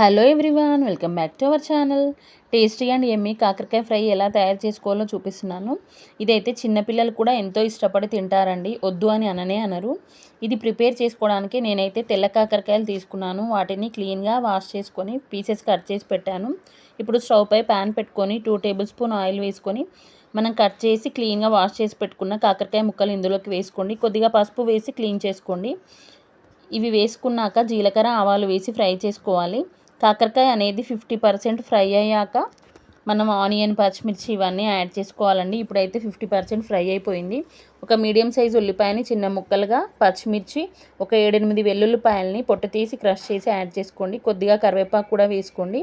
Hello everyone welcome back to our channel. Tasty and yummy కాకరకాయ fry ఎలా తయారు చేసుకోవాలో చూపిస్తున్నాను. ఇదైతే చిన్నపిల్లలు కూడా ఎంతో ఇష్టపడి తింటారండి. వద్దు అని అననే అనరు. ఇది ప్రిపేర్ చేసుకోవడానికి నేనైతే తెల్ల కాకరకాయలు తీసుకున్నాను. వాటిని క్లీన్గా వాష్ చేసుకొని పీసెస్ కట్ చేసి పెట్టాను. ఇప్పుడు స్టవ్ పై ప్యాన్ పెట్టుకొని టూ టేబుల్ స్పూన్ ఆయిల్ వేసుకొని మనం కట్ చేసి క్లీన్గా వాష్ చేసి పెట్టుకున్న కాకరకాయ ముక్కలు ఇందులోకి వేసుకోండి. కొద్దిగా పసుపు వేసి క్లీన్ చేసుకోండి. ఇవి వేసుకున్నాక జీలకర్ర ఆవాలు వేసి ఫ్రై చేసుకోవాలి. కాకరకాయ అనేది ఫిఫ్టీ పర్సెంట్ ఫ్రై అయ్యాక మనం ఆనియన్ పచ్చిమిర్చి ఇవన్నీ యాడ్ చేసుకోవాలండి. ఇప్పుడైతే ఫిఫ్టీ పర్సెంట్ ఫ్రై అయిపోయింది. ఒక మీడియం సైజు ఉల్లిపాయని చిన్న ముక్కలుగా పచ్చిమిర్చి ఒక ఏడెనిమిది వెల్లుల్లిపాయలని పొట్టు తీసి క్రష్ చేసి యాడ్ చేసుకోండి. కొద్దిగా కరివేపాకు కూడా వేసుకోండి.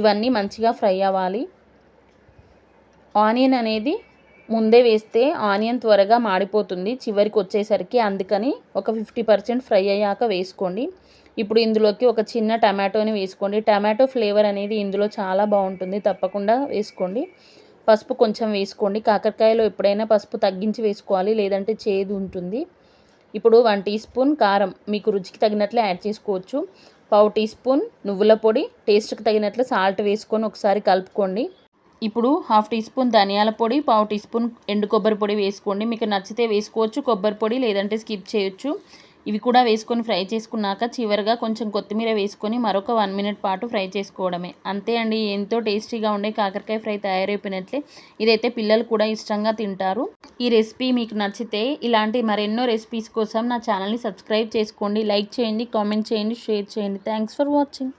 ఇవన్నీ మంచిగా ఫ్రై అవ్వాలి. ఆనియన్ అనేది ముందే వేస్తే ఆనియన్ త్వరగా మాడిపోతుంది చివరికి వచ్చేసరికి అందుకని ఒక ఫిఫ్టీ పర్సెంట్ ఫ్రై అయ్యాక వేసుకోండి. ఇప్పుడు ఇందులోకి ఒక చిన్న టమాటోని వేసుకోండి. టమాటో ఫ్లేవర్ అనేది ఇందులో చాలా బాగుంటుంది తప్పకుండా వేసుకోండి. పసుపు కొంచెం వేసుకోండి. కాకరకాయలో ఎప్పుడైనా పసుపు తగ్గించి వేసుకోవాలి లేదంటే చేదు ఉంటుంది. ఇప్పుడు వన్ టీ స్పూన్ కారం మీకు రుచికి తగినట్లు యాడ్ చేసుకోవచ్చు. పావు టీ స్పూన్ నువ్వుల పొడి టేస్ట్కి తగినట్లు సాల్ట్ వేసుకొని ఒకసారి కలుపుకోండి. ఇప్పుడు హాఫ్ టీ స్పూన్ ధనియాల పొడి పావు టీ స్పూన్ ఎండు కొబ్బరి పొడి వేసుకోండి. మీకు నచ్చితే వేసుకోవచ్చు కొబ్బరి పొడి లేదంటే స్కిప్ చేయొచ్చు. ఇవి కూడా వేసుకొని ఫ్రై చేసుకున్నాక చివరిగా కొంచెం కొత్తిమీర వేసుకొని మరొక వన్ మినిట్ పాటు ఫ్రై చేసుకోవడమే. అంతే అండి ఎంతో టేస్టీగా ఉండే కాకరకాయ ఫ్రై తయారైపోయినట్లే. ఇదైతే పిల్లలు కూడా ఇష్టంగా తింటారు. ఈ రెసిపీ మీకు నచ్చితే ఇలాంటి మరెన్నో రెసిపీస్ కోసం నా ఛానల్ని సబ్స్క్రైబ్ చేసుకోండి. లైక్ చేయండి కామెంట్ చేయండి షేర్ చేయండి. Thanks for watching.